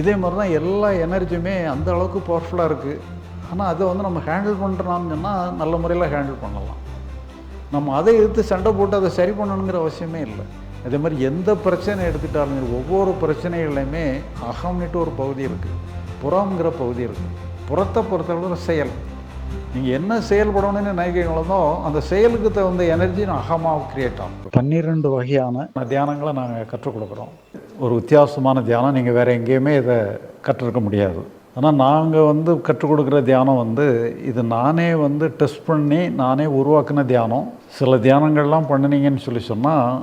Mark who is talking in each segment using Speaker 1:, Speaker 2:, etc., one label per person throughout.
Speaker 1: இதே மாதிரி தான் எல்லா எனர்ஜியுமே அந்த அளவுக்கு பவர்ஃபுல்லாக இருக்குது ஆனால் அதை வந்து நம்ம ஹேண்டில் பண்ணுறோம்னு சொன்னால் நல்ல முறையில் ஹேண்டில் பண்ணலாம். நம்ம அதை எதிர்த்து சண்டை போட்டு அதை சரி பண்ணணுங்கிற அவசியமே இல்லை. அதே மாதிரி எந்த பிரச்சனை எடுத்துட்டாலும் ஒவ்வொரு பிரச்சனைகள்லையுமே அகம்னுட்டு ஒரு பகுதி இருக்குது புறம்ங்கிற பகுதி இருக்குது புறத்தை பொறுத்தளவு செயல். நீங்கள் என்ன செயல்படணும்னு நினைக்கிறீங்களோ அந்த செயலுக்கு தகுந்த எனர்ஜி அகமாக கிரியேட் ஆகும். பன்னிரெண்டு வகையான தியானங்களை நாங்கள் கற்றுக் கொடுக்குறோம். ஒரு வித்தியாசமான தியானம் நீங்கள் வேறு எங்கேயுமே இதை கற்றுருக்க முடியாது. ஆனால் நாங்கள் வந்து கற்றுக் கொடுக்குற தியானம் வந்து இது நானே வந்து டெஸ்ட் பண்ணி நானே உருவாக்கின தியானம். சில தியானங்கள்லாம் பண்ணினீங்கன்னு சொல்லி சொன்னால்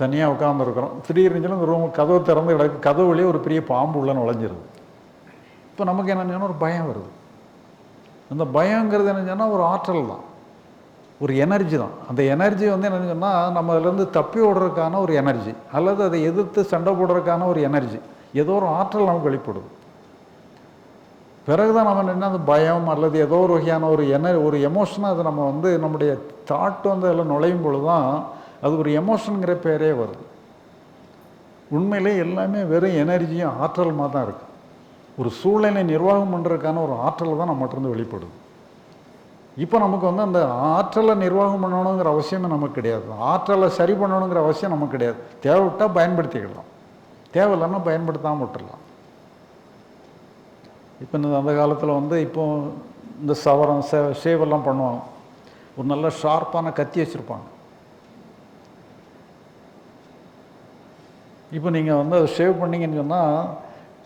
Speaker 1: தனியாக உட்காந்துருக்குறோம் திடீர்னு இந்த ரூம் கதவு திறந்து கிடக்கு. கதவுலேயே ஒரு பெரிய பாம்பு உள்ள நுழைஞ்சிருது. இப்போ நமக்கு என்னன்னு ஒரு பயம் வருது. அந்த பயங்கிறது என்ன ஒரு ஆற்றல் தான். ஒரு எனர்ஜி தான். அந்த எனர்ஜி வந்து என்னன்னு சொன்னால் நம்ம அதுலேருந்து தப்பி ஓடுறதுக்கான ஒரு எனர்ஜி அல்லது அதை எதிர்த்து சண்டை போடுறதுக்கான ஒரு எனர்ஜி ஏதோ ஒரு ஆற்றல் நமக்கு வெளிப்படுது. பிறகுதான் நம்ம என்ன அந்த பயம் அல்லது ஏதோ ஒரு வகையான ஒரு என ஒரு எமோஷனாக அது நம்ம வந்து நம்முடைய தாட் வந்து அதில் நுழையும் பொழுது தான் அது ஒரு எமோஷனுங்கிற பேரே வருது. உண்மையிலே எல்லாமே வெறும் எனர்ஜியும் ஆற்றலுமாக தான் இருக்குது ஒரு சூழ்நிலை நிர்வாகம் பண்ணுறதுக்கான ஒரு ஆற்றல் தான் நம்மகிட்டருந்து வெளிப்படுது. இப்போ நமக்கு வந்து அந்த ஆற்றலை நிர்வாகம் பண்ணணுங்கிற அவசியமே நமக்கு கிடையாது. ஆற்றலை சரி பண்ணணுங்கிற அவசியம் நமக்கு கிடையாது. தேவைவிட்டால் பயன்படுத்திக்கலாம். தேவையில்லைன்னா பயன்படுத்தாமல் விட்டுடலாம் இப்போ இந்த அந்த காலத்தில் வந்து இப்போ இந்த சவரம் சே சேவெல்லாம் பண்ணுவாங்க. ஒரு நல்ல ஷார்ப்பான கத்தி வச்சுருப்பாங்க. இப்போ நீங்கள் வந்து அதை ஷேவ் பண்ணீங்கன்னு சொன்னால்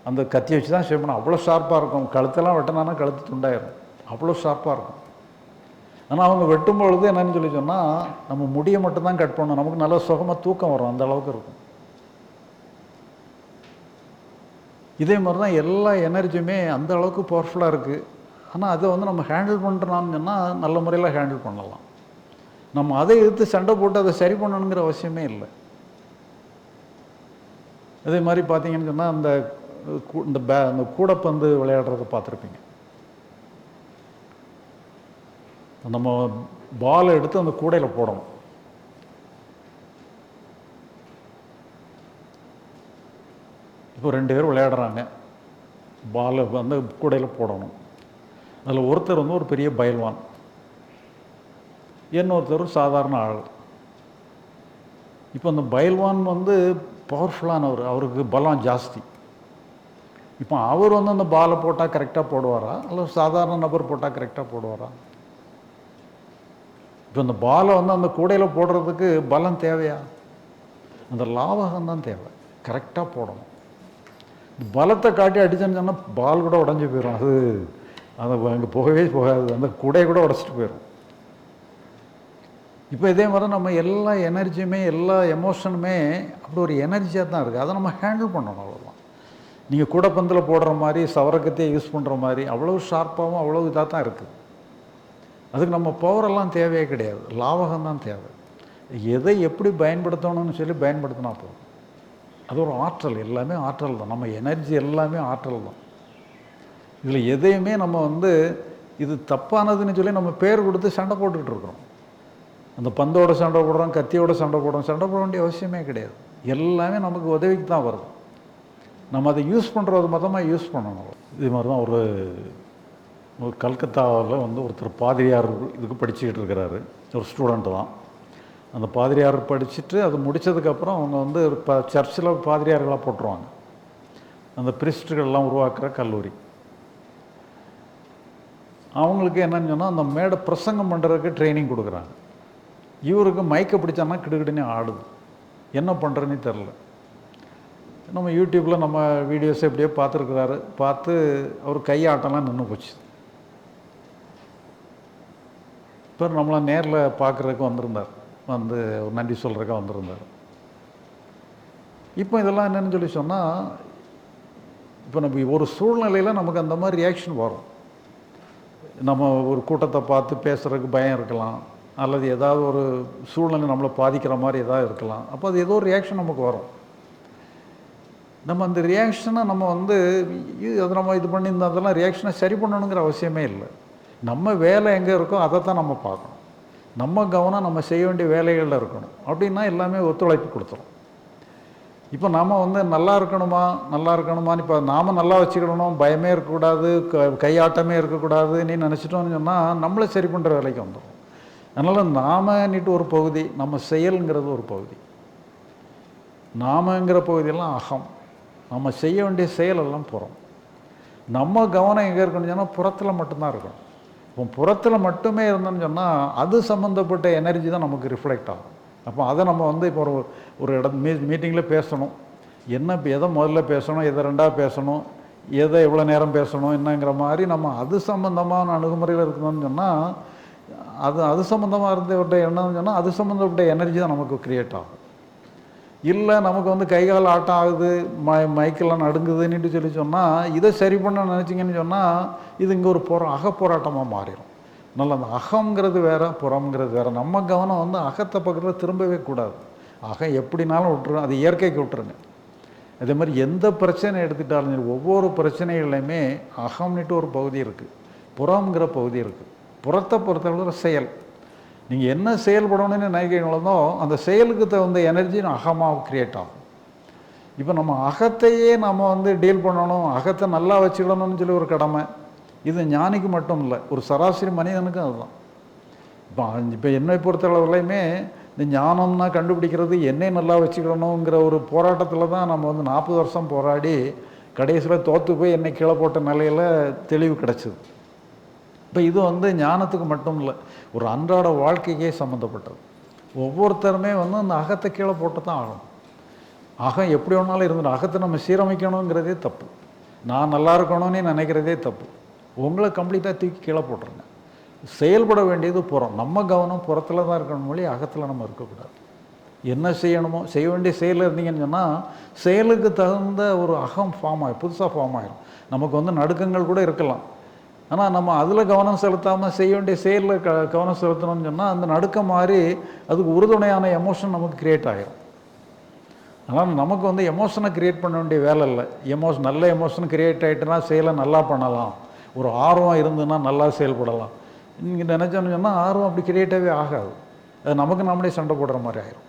Speaker 1: அந்த கத்தி வச்சு தான் ஷேவ் பண்ண அவ்வளோ ஷார்ப்பாக இருக்கும். கழுத்தெல்லாம் வெட்டினானா கழுத்து துண்டாயிரும். அவ்வளோ ஷார்ப்பாக இருக்கும். ஆனால் அவங்க வெட்டும் பொழுது என்னன்னு சொல்லி சொன்னால் நம்ம முடியை மட்டும்தான் கட் பண்ணணும். நமக்கு நல்ல சுகமாக தூக்கம் வரும். அந்த அளவுக்கு இருக்கும். இதே மாதிரி தான் எல்லா எனர்ஜியுமே அந்த அளவுக்கு பவர்ஃபுல்லாக இருக்குது ஆனால் அதை வந்து நம்ம ஹேண்டில் பண்ணுறோம்னு சொன்னால் நல்ல முறையில் ஹேண்டில் பண்ணலாம். நம்ம அதை எடுத்து சண்டை போட்டு அதை சரி பண்ணணுங்கிற அவசியமே இல்லை. அதே மாதிரி பார்த்தீங்கன்னு சொன்னால் அந்த கூ- இந்த பே அந்த கூடைப்பந்து விளையாடுறத பார்த்துருப்பீங்க. நம்ம பாலை எடுத்து அந்த கூடையில் போடணும். இப்போ ரெண்டு பேர் விளையாடுறாங்க. பாலை வந்து கூடையில் போடணும். அதில் ஒருத்தர் வந்து ஒரு பெரிய பயல்வான். இன்னொருத்தர் சாதாரண ஆள். இப்போ அந்த பயல்வான் வந்து பவர்ஃபுல்லானவர் அவருக்கு பலம் ஜாஸ்தி. இப்போ அவர் வந்து அந்த பாலை போட்டால் கரெக்டாக போடுவாரா? அல்லது சாதாரண நபர் போட்டால் கரெக்டாக போடுவாரா? இப்போ அந்த பாலை வந்து அந்த கூடையில் போடுறதுக்கு பலம் தேவையா? அந்த லாவகம் தான் தேவை. கரெக்டாக போடணும். பலத்தை காட்டி அடிச்சேன்னு சொன்னால் பால் கூட உடஞ்சி போயிடும் அது அது அங்கே போகவே போகாது. அந்த கூடையை கூட உடச்சிட்டு போயிடும் இப்போ இதே மாதிரி நம்ம எல்லா எனர்ஜியுமே எல்லா எமோஷனுமே அப்படி ஒரு எனர்ஜியாக தான் இருக்குது அதை நம்ம ஹேண்டில் பண்ணணும் அவ்வளோதான் நீங்கள் கூடைப்பந்தில் போடுற மாதிரி சவரக்கத்தையே யூஸ் பண்ணுற மாதிரி அவ்வளோ ஷார்ப்பாகவும் அவ்வளோ இதாக தான் இருக்குது அதுக்கு நம்ம பவரெல்லாம் தேவையே கிடையாது. லாபகம் தான் தேவை. எதை எப்படி பயன்படுத்தணும்னு சொல்லி பயன்படுத்தினா போதும். அது ஒரு ஆற்றல். எல்லாமே ஆற்றல் தான். நம்ம எனர்ஜி எல்லாமே ஆற்றல் தான். இதில் எதையுமே நம்ம வந்து இது தப்பானதுன்னு சொல்லி நம்ம பேர் கொடுத்து சண்டை போட்டுக்கிட்டு இருக்கிறோம். அந்த பந்தோட சண்டை போடுறோம் கத்தியோட சண்டை போடுறோம் சண்டை போட வேண்டிய அவசியமே கிடையாது. எல்லாமே நமக்கு உதவிக்கு தான் வருது. நம்ம அதை யூஸ் பண்ணுறது மொத்தமாக யூஸ் பண்ணணும். இது மாதிரி தான் ஒரு ஒரு கல்கத்தாவில் வந்து ஒருத்தர் பாதிரியார் இதுக்கு படிச்சுக்கிட்டு இருக்கிறாரு. ஒரு ஸ்டூடெண்ட்டு தான். அந்த பாதிரியார் படிச்சுட்டு அது முடித்ததுக்கப்புறம் அவங்க வந்து ஒரு ப சர்ச்சில் பாதிரியார்களாக போட்டுருவாங்க. அந்த பிரிஸ்டுகள்லாம் உருவாக்குற கல்லூரி. அவங்களுக்கு என்னன்னு சொன்னால் அந்த மேடை பிரசங்கம் பண்ணுறதுக்கு ட்ரைனிங் கொடுக்குறாங்க. இவருக்கு மைக்கை பிடிச்சான்னா கிடுகிடுன்னு ஆடுது. என்ன பண்ணுறேன்னு தெரில நம்ம யூடியூப்பில் நம்ம வீடியோஸ் எப்படியோ பார்த்துருக்குறாரு. பார்த்து அவர் கையாட்டம்லாம் நின்று போச்சு. இப்போ நம்மளை நேரில் பார்க்குறதுக்கு வந்திருந்தார். வந்து ஒரு நன்றி சொல்கிறதுக்கு வந்திருந்தார். இப்போ இதெல்லாம் என்னென்னு சொல்லி சொன்னால் இப்போ நம்ம ஒரு சூழ்நிலையில் நமக்கு அந்த மாதிரி ரியாக்ஷன் வரும். நம்ம ஒரு கூட்டத்தை பார்த்து பேசுகிறதுக்கு பயம் இருக்கலாம். அல்லது ஏதாவது ஒரு சூழ்நிலை நம்மளை பாதிக்கிற மாதிரி ஏதாவது இருக்கலாம். அப்போ அது ஏதோ ஒரு ரியாக்ஷன் நமக்கு வரும். நம்ம அந்த ரியாக்ஷனை நம்ம வந்து இது அதை நம்ம இது பண்ணி இந்த அதெல்லாம் ரியாக்ஷனை சரி பண்ணணுங்கிற அவசியமே இல்லை. நம்ம வேலை எங்கே இருக்கோ அதை தான் நம்ம பார்க்கணும். நம்ம கவனம் நம்ம செய்ய வேண்டிய வேலைகளில் இருக்கணும். அப்படின்னா எல்லாமே ஒத்துழைப்பு கொடுத்துரும். இப்போ நாம் வந்து நல்லா இருக்கணுமா நல்லா இருக்கணுமான்னு இப்போ நாம் நல்லா வச்சுக்கிடணும் பயமே இருக்கக்கூடாது க கையாட்டமே இருக்கக்கூடாது நீ நினச்சிட்டோன்னு சொன்னால் நம்மளே சரி பண்ணுற வேலைக்கு வந்துடும் அதனால் நாமன்னுட்டு ஒரு பகுதி நம்ம செயலுங்கிறது ஒரு பகுதி. நாமங்கிற பகுதியெல்லாம் அகம். நம்ம செய்ய வேண்டிய செயலெல்லாம் புறம். நம்ம கவனம் எங்கே இருக்கணும்னு சொன்னால் புறத்தில் மட்டும்தான் இருக்கணும். இப்போ புறத்தில் மட்டுமே இருந்தோம்னு சொன்னால் அது சம்மந்தப்பட்ட எனர்ஜி தான் நமக்கு ரிஃப்ளெக்ட் ஆகும். அப்போ அதை நம்ம வந்து இப்போ ஒரு ஒரு இடம் மீ மீட்டிங்கில் பேசணும். என்ன இப்போ எதை முதல்ல பேசணும் எதை ரெண்டாக பேசணும் எதை எவ்வளோ நேரம் பேசணும் என்னங்கிற மாதிரி நம்ம அது சம்மந்தமான அணுகுமுறையில் இருக்கணும்னு சொன்னால் அது அது சம்மந்தமாக இருந்தவிட்ட என்னன்னு சொன்னால் அது சம்மந்தப்பட்ட எனர்ஜி தான் நமக்கு க்ரியேட் ஆகும். இல்லை நமக்கு வந்து கை கால் ஆட்டம் ஆகுது ம மைக்கெல்லாம் நடுங்குதுன்னுட்டு சொல்லி சொன்னால் இதை சரி பண்ண நினச்சிங்கன்னு சொன்னால் இது இங்கே ஒரு போரா அகப்போராட்டமாக மாறிடும் நல்ல அந்த அகங்கிறது வேறு புறம்ங்கிறது வேறு. நம்ம கவனம் வந்து அகத்தை பக்கத்தில் திரும்பவே கூடாது. அகம் எப்படினாலும் விட்டுருங்க அது இயற்கைக்கு விட்டுருங்க. அதே மாதிரி எந்த பிரச்சனை எடுத்துட்டாலும் ஒவ்வொரு பிரச்சனைகள்லையுமே அகம்னுட்டு ஒரு பகுதி இருக்குது புறம்ங்கிற பகுதி இருக்குது புறத்தை பொறுத்தவரை செயல். நீங்கள் என்ன செயல்படணும்னு நினைக்கிறீங்களோ அந்த செயலுக்கு தகுந்த எனர்ஜி அகமாக க்ரியேட் ஆகும். இப்போ நம்ம அகத்தையே நம்ம வந்து டீல் பண்ணணும் அகத்தை நல்லா வச்சுக்கணும்னு சொல்லி ஒரு கடமை. இது ஞானிக்கு மட்டும் இல்லை ஒரு சராசரி மனிதனுக்கும் அதுதான். இப்போ இப்போ என்னை பொறுத்தளவுலையுமே இந்த ஞானம்னா கண்டுபிடிக்கிறது என்னை நல்லா வச்சுக்கணுங்கிற ஒரு போராட்டத்தில் தான் நம்ம வந்து நாற்பது வருஷம் போராடி கடைசியில் தோற்று போய் என்னை கீழே போட்ட நிலையில் தெளிவு கிடச்சிது. இப்போ இது வந்து ஞானத்துக்கு மட்டும் இல்லை ஒரு அன்றாட வாழ்க்கைக்கே சம்மந்தப்பட்டது ஒவ்வொருத்தருமே வந்து அந்த அகத்தை கீழே போட்டு தான் ஆகணும். அகம் எப்படி வேணாலும் இருந்துடும் அகத்தை நம்ம சீரமைக்கணுங்கிறதே தப்பு. நான் நல்லா இருக்கணும்னு நினைக்கிறதே தப்பு. உங்களை கம்ப்ளீட்டாக தூக்கி கீழே போட்டுருங்க. செயல்பட வேண்டியது புறம். நம்ம கவனம் புறத்தில் தான் இருக்கணும் மொழி அகத்தில் நம்ம இருக்கக்கூடாது. என்ன செய்யணுமோ செய்ய வேண்டிய செயலில் இருந்தீங்கன்னு சொன்னால் செயலுக்கு தகுந்த ஒரு அகம் ஃபார்ம் ஆகும் புதுசாக ஃபார்ம் ஆகிடும் நமக்கு வந்து நடுக்கங்கள் கூட இருக்கலாம். ஆனால் நம்ம அதில் கவனம் செலுத்தாமல் செய்ய வேண்டிய செயலில் க கவனம் செலுத்தணும்னு சொன்னால் அந்த நடுக்கம் மாதிரி அதுக்கு உறுதுணையான எமோஷன் நமக்கு க்ரியேட் ஆகிரும் அதனால் நமக்கு வந்து எமோஷனை க்ரியேட் பண்ண வேண்டிய வேலை இல்லை. எமோஷன் நல்ல எமோஷன் க்ரியேட் ஆகிட்டுனா செயலை நல்லா பண்ணலாம். ஒரு ஆர்வம் இருந்துன்னா நல்லா செயல்படலாம். நீங்கள் நினச்சோன்னு சொன்னால் ஆர்வம் அப்படி க்ரியேட்டாகவே ஆகாது. அது நமக்கு நம்மளே சண்டை போடுற மாதிரி ஆயிரும்.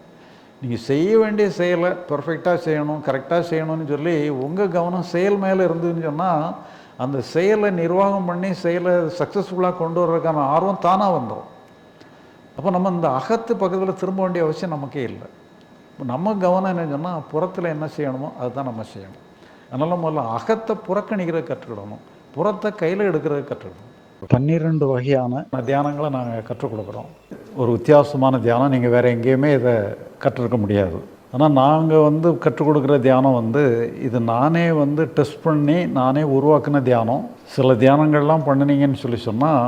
Speaker 1: நீங்கள் செய்ய வேண்டிய செயலை பர்ஃபெக்டாக செய்யணும் கரெக்டாக செய்யணும்னு சொல்லி உங்கள் கவனம் செயல் மேலே இருந்ததுன்னு சொன்னால் அந்த செயலை நிர்வாகம் பண்ணி செயலை சக்ஸஸ்ஃபுல்லாக கொண்டு வர்றதுக்கான ஆர்வம் தானாக வந்துடும் அப்போ நம்ம இந்த அகத்து பக்கத்தில் திரும்ப வேண்டிய அவசியம் நமக்கே இல்லை. இப்போ நம்ம கவனம் என்ன சொன்னால் புறத்தில் என்ன செய்யணுமோ அதுதான் நம்ம செய்யணும். அதனால் முதல்ல அகத்தை புறக்கணிக்கிறத கற்றுக்கிடணும். புறத்தை கையில் எடுக்கிறத கற்றுக்கணும் பன்னிரெண்டு வகையான தியானங்களை நாங்கள் கற்றுக் கொடுக்குறோம். ஒரு வித்தியாசமான தியானம் நீங்கள் வேறு எங்கேயுமே இதை கற்றுருக்க முடியாது. ஆனால் நாங்கள் வந்து கற்றுக் கொடுக்குற தியானம் வந்து இது நானே வந்து டெஸ்ட் பண்ணி நானே உருவாக்கின தியானம். சில தியானங்கள்லாம் பண்ணினீங்கன்னு சொல்லி சொன்னால்